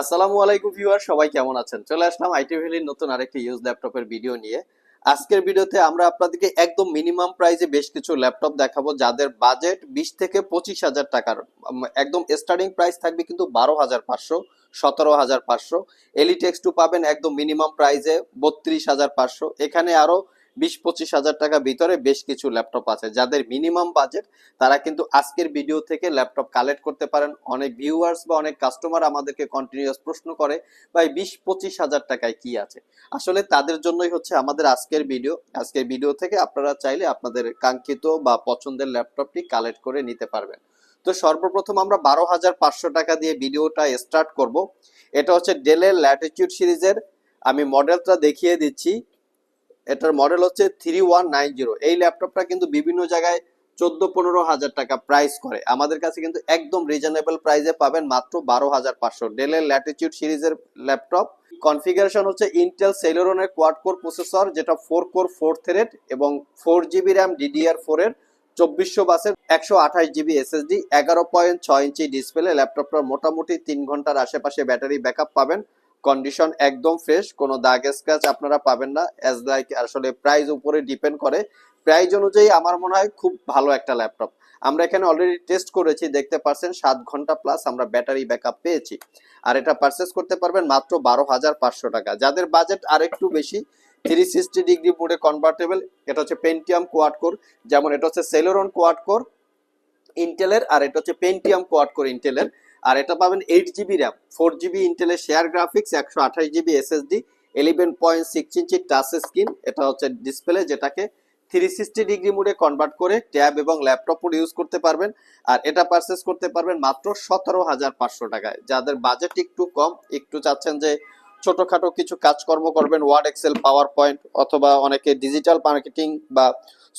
আসসালামু আলাইকুম ভিউয়ার, সবাই কেমন আছেন? চলে আসলাম আইটি ভ্যালির নতুন আরেকটি ইউজ ল্যাপটপের ভিডিও নিয়ে। আজকের ভিডিওতে আমরা আপনাদেরকে একদম মিনিমাম প্রাইসে বেশ কিছু ল্যাপটপ দেখাবো, যাদের বাজেট বিশ থেকে পঁচিশ হাজার টাকার একদম স্টার্টিং প্রাইস থাকবে কিন্তু বারো হাজার পাঁচশো, সতেরো হাজার পাঁচশো। এলিটেক্স টু পাবেন একদম মিনিমাম প্রাইসে বত্রিশ হাজার পাঁচশো। এখানে আরও বিশ পঁচিশ হাজার টাকা ভিতরে বেশ কিছু ল্যাপটপ আছে। যাদের মিনিমাম বাজেট তারা কিন্তু আজকের ভিডিও থেকে ল্যাপটপ কালেক্ট করতে পারেন। অনেক ভিউয়ার্স বা অনেক কাস্টমার আমাদেরকে কন্টিনিউয়াস প্রশ্ন করে, ভাই বিশ পঁচিশ হাজার টাকায় কি আছে? আসলে তাদের জন্যই হচ্ছে আমাদের আজকের ভিডিও আজকের ভিডিও থেকে আপনারা চাইলে আপনাদের কাঙ্ক্ষিত বা পছন্দের ল্যাপটপটি কালেক্ট করে নিতে পারবেন। তো সর্বপ্রথম আমরা বারো হাজার পাঁচশো টাকা দিয়ে ভিডিওটা স্টার্ট করব। এটা হচ্ছে ডেলের ল্যাটিটিউড সিরিজের। আমি মডেলটা দেখিয়ে দিচ্ছি। এটার মডেল হচ্ছে থ্রি ওয়ান নাইন জিরো এই ল্যাপটপটা কিন্তু বিভিন্ন জায়গায় চোদ্দ পনেরো হাজার টাকা প্রাইস করে। আমাদের কাছে কিন্তু একদম রিজনেবল প্রাইসে পাবেন মাত্র বারো হাজার পাঁচশো। ডেলের ল্যাটিটিউড সিরিজের ল্যাপটপ কনফিগারেশন হচ্ছে ইন্টেল সেলোরনের কোয়াড কোর প্রসেসর যেটা ফোর কোর ফোর থ্রেড এবং four GB RAM DDR four এর চব্বিশশো বাসের একশো আঠাশ জিবি এসএসডি এগারো পয়েন্ট ছয় ইঞ্চি ডিসপ্লে ল্যাপটপটার মোটামুটি তিন ঘণ্টার আশেপাশে ব্যাটারি ব্যাকআপ পাবেন। কন্ডিশন একদম ফ্রেশ কোনো দাগ স্ক্র্যাচ আপনারা পাবেন না অ্যাজ লাইক আসলে প্রাইস উপরে ডিপেন্ড করে। প্রাইস অনুযায়ী আমার মনে হয় খুব ভালো একটা ল্যাপটপ আমরা এখানে অলরেডি টেস্ট করেছি, দেখতে পাচ্ছেন সাত ঘণ্টা প্লাস আমরা ব্যাটারি ব্যাকআপ পেয়েছি। আর এটা পারচেস করতে পারবেন মাত্র বারো হাজার পাঁচশো টাকা। যাদের বাজেট আরেকটু বেশি থ্রি সিক্সটি ডিগ্রি মোডে কনভার্টেবল এটা হচ্ছে পেন্টিয়াম কোয়াড কোর যেমন এটা হচ্ছে সেলোরন কোয়াড কোর ইন্টেলের আর এটা হচ্ছে পেন্টিয়াম কোয়াড কোর ইন্টেলের আর এটা পাবেন eight GB RAM four GB ইন্টেলের শেয়ার গ্রাফিক্স একশো আঠাশ GB SSD eleven point six inch touch screen এটা হচ্ছে ডিসপ্লে যেটাকে থ্রি সিক্সটি ডিগ্রি মোডে কনভার্ট করে ট্যাব এবং ল্যাপটপ ইউজ করতে পারবেন। আর এটা পারচেস করতে পারবেন মাত্র সতেরো হাজার পাঁচশো টাকায়। যাদের বাজেট একটু কম, একটু চাচ্ছেন যে ছোটখাটো কিছু কাজকর্ম করবেন ওয়ার্ড এক্সেল পাওয়ার পয়েন্ট অথবা অনেকে ডিজিটাল মার্কেটিং বা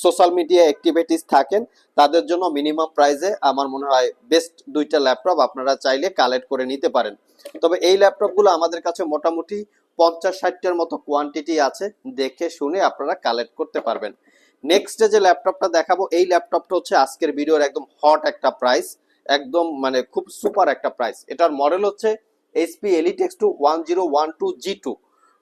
সোশ্যাল মিডিয়া অ্যাক্টিভিটিস থাকেন, তাদের জন্য মিনিমাম প্রাইসে আমার মনে হয় বেস্ট দুইটা ল্যাপটপ আপনারা চাইলে কালেক্ট করে নিতে পারেন। তবে এই ল্যাপটপগুলো আমাদের কাছে মোটামুটি পঞ্চাশ ষাটটার মতো কোয়ান্টিটি আছে, দেখে শুনে আপনারা কালেক্ট করতে পারবেন। নেক্সট যে ল্যাপটপটা দেখাবো, এই ল্যাপটপটা হচ্ছে আজকের ভিডিওর একদম হট একটা প্রাইস একদম মানে খুব সুপার একটা প্রাইস এটার মডেল হচ্ছে HP Elite x two one zero one two G two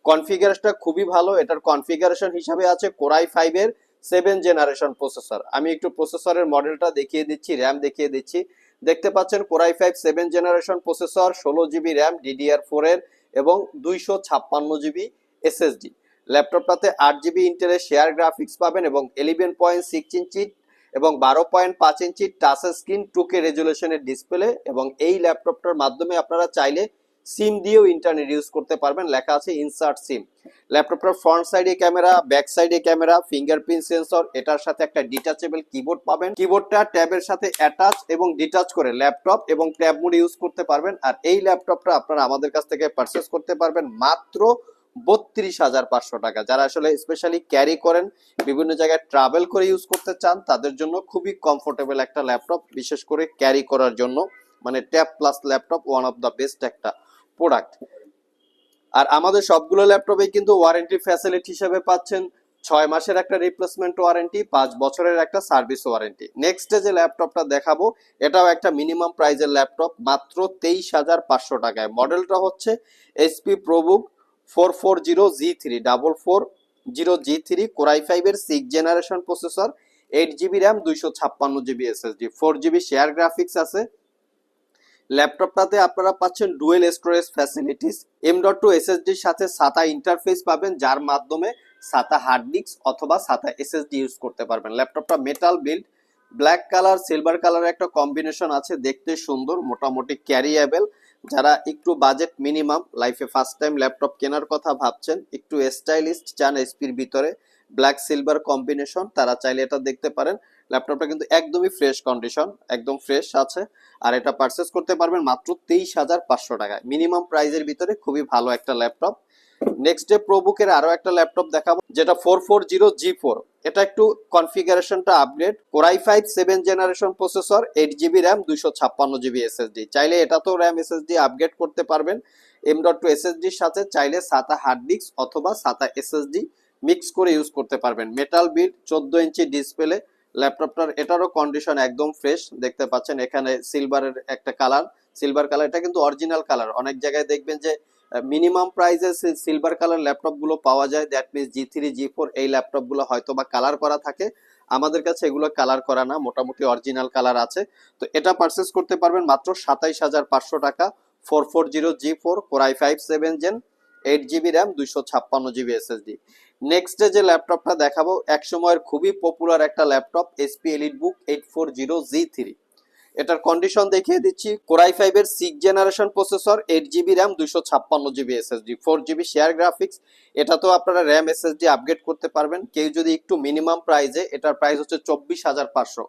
কনফিগারেশনটা খুবই ভালো, এটার কনফিগারেশন হিসাবে আছে কোরাই ফাইভের সেভেন জেনারেশন প্রসেসর। আমি একটু প্রসেসরের মডেলটা দেখিয়ে দিচ্ছি র্যাম দেখিয়ে দিচ্ছি। দেখতে পাচ্ছেন core i five seven generation processor, ষোলো জিবি র্যাম ডিডিআর ফোর এর এবং দুইশো ছাপ্পান্ন জিবি এসএসডি ল্যাপটপটাতে আট জিবি ইন্টেলের শেয়ার গ্রাফিক্স পাবেন এবং এলিভেন পয়েন্ট সিক্স ইঞ্চি এবং বারো পয়েন্ট পাঁচ ইঞ্চি টাচ স্ক্রিন টুকে রেজুলেশনের ডিসপ্লে এবং এই ল্যাপটপটার মাধ্যমে আপনারা চাইলে সিম দিয়েও ইন্টারনেট ইউজ করতে পারবেন। লেখা আছে ইনসার্ট সিম ল্যাপটপটার ফ্রন্ট সাইডে ক্যামেরা ব্যাক সাইডে ক্যামেরা ফিঙ্গারপ্রিন্ট সেন্সর এটার সাথে একটা ডিটাচেবল কিবোর্ড পাবেন। কিবোর্ডটা ট্যাবের সাথে অ্যাটাচ এবং ডিটাচ করে ল্যাপটপ এবং ট্যাব মোড ইউজ করতে পারবেন। আর এই ল্যাপটপটা আপনারা আমাদের কাছ থেকে পারচেস করতে পারবেন মাত্র বত্রিশ হাজার পাঁচশো টাকা। যারা আসলে স্পেশালি ক্যারি করেন, বিভিন্ন জায়গায় ট্রাভেল করে ইউজ করতে চান, তাদের জন্য খুবই কমফোর্টেবল একটা ল্যাপটপ বিশেষ করে ক্যারি করার জন্য। মানে tab plus laptop one of the best একটা প্রোডাক্ট আর আমাদের সবগুলো ল্যাপটপে কিন্তু ওয়ারেন্টি ফ্যাসিলিটি হিসেবে পাচ্ছেন। ছয় মাসের একটা রিপ্লেসমেন্ট ওয়ারেন্টি পাঁচ বছরের একটা সার্ভিস ওয়ারেন্টি নেক্সট যে ল্যাপটপটা দেখাবো, এটাও একটা মিনিমাম প্রাইজের ল্যাপটপ, মাত্র তেইশ হাজার পাঁচশো টাকায়। মডেলটা হচ্ছে HP ProBook four four zero G three double four zero G three core i ফাইভের six generation processor eight GB RAM দুইশো ছাপ্পান্ন GB SSD four GB share graphics আছে। ল্যাপটপটাতে আপনারা পাচ্ছেন dual storage facilities M dot two এসএসডির সাথে SATA interface পাবেন, যার মাধ্যমে সাতা হার্ড ডিস্ক অথবা সাতা এসএসডি ইউজ করতে পারবেন। ল্যাপটপটা metal build black colour silver কালারের একটা কম্বিনেশন আছে, দেখতে সুন্দর, মোটামুটি ক্যারিয়েবল যারা একটু বাজেট মিনিমাম লাইফে ফার্স্ট টাইম ল্যাপটপ কেনার কথা ভাবছেন, একটু স্টাইলিস্ট চান এসপির ভিতরে ব্ল্যাক সিলভার কম্বিনেশন তারা চাইলে এটা দেখতে পারেন। ল্যাপটপটা কিন্তু একদমই ফ্রেশ কন্ডিশন একদম ফ্রেশ আছে। আর এটা পারচেস করতে পারবেন মাত্র তেইশ হাজার পাঁচশো টাকায়। মিনিমাম প্রাইজের ভিতরে খুবই ভালো একটা ল্যাপটপ। নেক্সট ডে প্রোবুকের আরও একটা ল্যাপটপ দেখাবো, যেটা four four zero G four এটা একটু কনফিগারেশনটা upgrade core i five seven generation processor eight GB RAM দুইশো ছাপ্পান্ন জিবি এসএসডি চাইলে এটা তো র্যাম এসএসডি আপগ্রেড করতে পারবেন। এম ডট টু এসএসডির সাথে চাইলে সাতা হার্ড ডিস্ক অথবা সাতা এসএসডি মিক্স করে ইউজ করতে পারবেন। মেটাল বিট চোদ্দ ইঞ্চি ডিসপ্লে ল্যাপটপটার এটারও কন্ডিশন একদম ফ্রেশ দেখতে পাচ্ছেন এখানে সিলভারের একটা কালার সিলভার কালার এটা কিন্তু অরিজিনাল কালার অনেক জায়গায় দেখবেন যে মিনিমাম প্রাইসে সিলভার কালার ল্যাপটপগুলো পাওয়া যায়। That means G three G four এই ল্যাপটপগুলো হয়তো বা কালার করা থাকে। আমাদের কাছে এগুলো কালার করা না, মোটামুটি অরিজিনাল কালার আছে। তো এটা পারচেস করতে পারবেন মাত্র সাতাইশ হাজার পাঁচশো টাকা। Four four zero G four core i five seven gen eight GB RAM দুইশো ছাপ্পান্ন জিবি এসএসডি নেক্সট যে ল্যাপটপটা দেখাবো, একসময়ের খুবই পপুলার একটা laptop HP Elite Book eight four zero G three এটার কন্ডিশন দেখিয়ে দিচ্ছি। কোরাই ফাইভ এর six generation processor eight GB RAM দুশো ছাপ্পান্ন GB SSD four GB share graphics এটা তো আপনারা র্যাম এসএসডি আপগ্রেড করতে পারবেন। কেউ যদি একটু মিনিমাম প্রাইজে এটার প্রাইস হচ্ছে চব্বিশ হাজার পাঁচশো।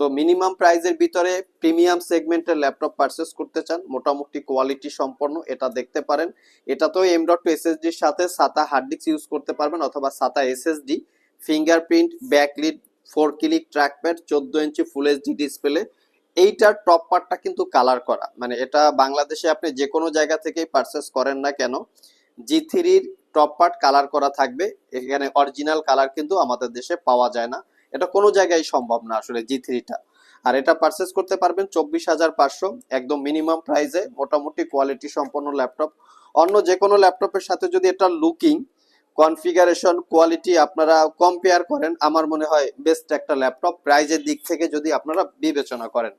তো মিনিমাম প্রাইজের ভিতরে প্রিমিয়াম সেগমেন্টের ল্যাপটপ পারচেস করতে চান, মোটামুটি কোয়ালিটি সম্পন্ন, এটা দেখতে পারেন। এটা তো এম ডট এসএসডির সাথে সাতা হার্ড ডিস্ক ইউজ করতে পারবেন অথবা SATA SSD fingerprint backlit four click trackpad চোদ্দ ইঞ্চি ফুল এইচডি ডিসপ্লে এইটার টপ পার্টটা কিন্তু কালার করা। মানে এটা বাংলাদেশে আপনি যে কোনো জায়গা থেকেই পারচেস করেন না কেন জি থ্রির টপ পার্ট কালার করা থাকবে। এখানে অরিজিনাল কালার কিন্তু আমাদের দেশে পাওয়া যায় না। এটা কোনো জায়গায় সম্ভব না আসলে জি থ্রিটা আর এটা পারচেস করতে পারবেন চব্বিশ হাজার পাঁচশো, একদম মিনিমাম প্রাইসে মোটামুটি কোয়ালিটি সম্পন্ন ল্যাপটপ অন্য যে কোনো ল্যাপটপের সাথে যদি এটা লুকিং কনফিগারেশন কোয়ালিটি আপনারা কম্পেয়ার করেন, আমার মনে হয় বেস্ট একটা ল্যাপটপ প্রাইজের দিক থেকে যদি আপনারা বিবেচনা করেন।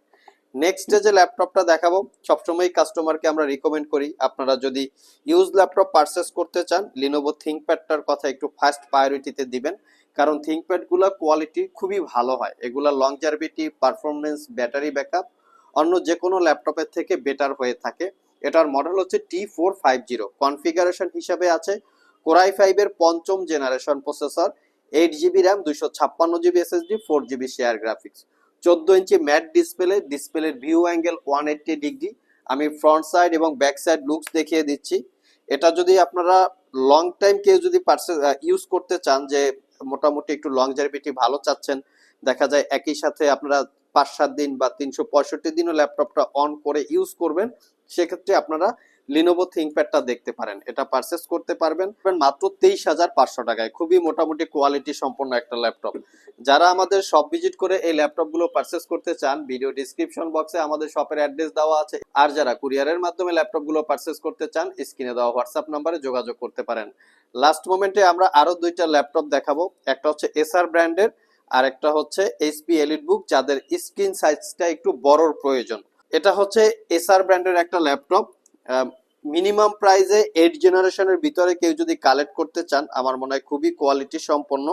নেক্সট যে ল্যাপটপটা দেখাবো সবসময় কাস্টমারকে আমরা রিকমেন্ড করি। আপনারা যদি ইউজ ল্যাপটপ পারচেস করতে চান লিনোভো থিঙ্কপ্যাডটার কথা একটু ফার্স্ট প্রায়োরিটিতে দিবেন। কারণ থিঙ্কপ্যাডগুলা কোয়ালিটি খুবই ভালো হয়। এগুলা লংজারভিটি পারফরমেন্স ব্যাটারি ব্যাকআপ অন্য যে কোনো ল্যাপটপের থেকে বেটার হয়ে থাকে। এটার মডেল হচ্ছে T four five zero configuration হিসাবে আছে কোরাই ফাইভের পঞ্চম generation processor eight GB RAM দুইশো ছাপ্পান্ন GB SSD four GB share graphics চোদ্দ ইঞ্চি ম্যাট ডিসপ্লে ডিসপ্লের view angle one eighty degree আমি ফ্রন্ট সাইড এবং ব্যাক সাইড লুকস দেখিয়ে দিচ্ছি। এটা যদি আপনারা লং টাইম কেউ যদি পার্সে ইউজ করতে চান যে মোটামুটি একটু লং লংজারভিটি ভালো চাচ্ছেন। দেখা যায় একই সাথে আপনারা পাঁচ সাত দিন বা তিনশো পঁয়ষট্টি দিনও ল্যাপটপটা অন করে ইউজ করবেন। সেক্ষেত্রে আপনারা লিনোভো থিঙ্কপ্যাডটা দেখতে পারেন। এটা পারচেস করতে পারবেন। মাত্র তেইশ হাজার পাঁচশো টাকায়। খুবই মোটামুটি কোয়ালিটি সম্পন্ন একটা ল্যাপটপ যারা আমাদের শপ ভিজিট করে এই ল্যাপটপগুলো পারচেস করতে চান ভিডিও ডিসক্রিপশন বক্সে আমাদের শপের অ্যাড্রেস দেওয়া আছে। আর যারা কুরিয়ারের মাধ্যমে ল্যাপটপগুলো পারচেস করতে চান স্ক্রিনে দেওয়া হোয়াটসঅ্যাপ নাম্বারে যোগাযোগ করতে পারেন। লাস্ট মোমেন্টে আমরা আরও দুইটা ল্যাপটপ দেখাবো। একটা হচ্ছে এসআর ব্র্যান্ডের আর একটা হচ্ছে এইচপি এলিট বুক যাদের স্ক্রিন সাইজটা একটু বড়র প্রয়োজন। এটা হচ্ছে এসআর ব্র্যান্ডের একটা ল্যাপটপ মিনিমাম প্রাইজে এইট জেনারেশনের ভিতরে কেউ যদি কালেক্ট করতে চান, আমার মনে হয় খুবই কোয়ালিটি সম্পন্ন।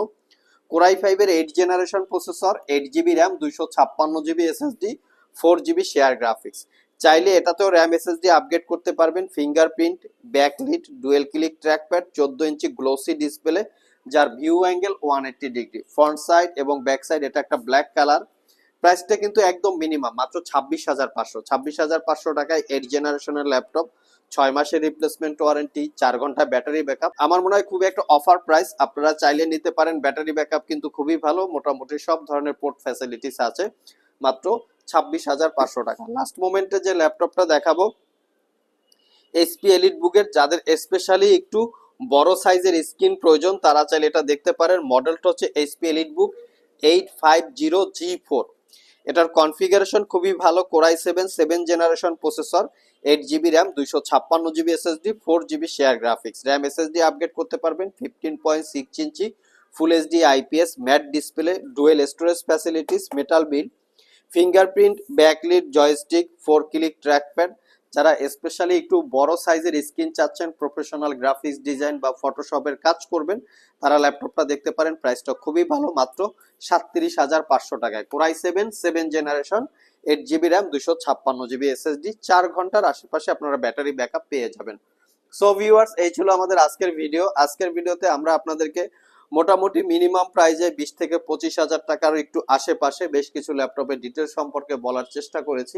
কোরাই ফাইভের eight generation processor eight GB RAM দুইশো ছাপ্পান্ন GB SSD four GB share graphics চাইলে এটাতেও র্যাম এসএসডি আপগ্রেড করতে পারবেন fingerprint backlit dual click trackpad চোদ্দ ইঞ্চি গ্লোসি ডিসপ্লে যার view angle one eighty degree front side এবং ব্যাক সাইড এটা একটা ব্ল্যাক কালার প্রাইসটা কিন্তু একদম মিনিমাম মাত্র ছাব্বিশ হাজার পাঁচশো। ছাব্বিশ হাজার পাঁচশো টাকায় এইট জেনারেশনের ল্যাপটপ ছয় মাসের রিপ্লেসমেন্ট ওয়ারেন্টি চার ঘণ্টা ব্যাটারি ব্যাকআপ আমার মনে হয় খুবই একটা অফার প্রাইস আপনারা চাইলে নিতে পারেন ব্যাটারি ব্যাকআপ কিন্তু খুবই ভালো, মোটামুটি সব ধরনের পোর্ট ফ্যাসিলিটিস আছে। মাত্র ছাব্বিশ হাজার পাঁচশো টাকা। লাস্ট মোমেন্টে যে ল্যাপটপটা দেখাবো এসপি এলিট বুকের যাদের স্পেশালি একটু বড় সাইজের স্ক্রিন প্রয়োজন, তারা চাইলে এটা দেখতে পারেন। মডেলটা হচ্ছে HP elite book eight five zero G four এটার কনফিগারেশন খুবই ভালো core i seven seven generation processor eight GB RAM দুইশো ছাপ্পান্ন GB SSD four GB share graphics RAM SSD upgrade করতে পারবেন fifteen point six inch full HD IPS matte display dual storage facilities metal build fingerprint backlit joystick four click trackpad যারা specially একটু বড় সাইজের screen চাচ্ছেন professional graphics design বা ফটোশপের কাজ করবেন, তারা ল্যাপটপটা দেখতে পারেন প্রাইসটা খুবই ভালো, মাত্র সাতত্রিশ হাজার পাঁচশো টাকায়। Core i seven seven generation eight GB RAM দুশো ছাপ্পান্ন জিবি এসএসডি চার ঘণ্টার আশেপাশে আপনারা ব্যাটারি ব্যাকআপ পেয়ে যাবেন। সো ভিউয়ার্স এই ছিল আমাদের আজকের ভিডিও আজকের ভিডিওতে আমরা আপনাদেরকে মোটামুটি মিনিমাম প্রাইজে বিশ থেকে পঁচিশ হাজার টাকার একটু আশেপাশে বেশ কিছু ল্যাপটপের ডিটেলস সম্পর্কে বলার চেষ্টা করেছি।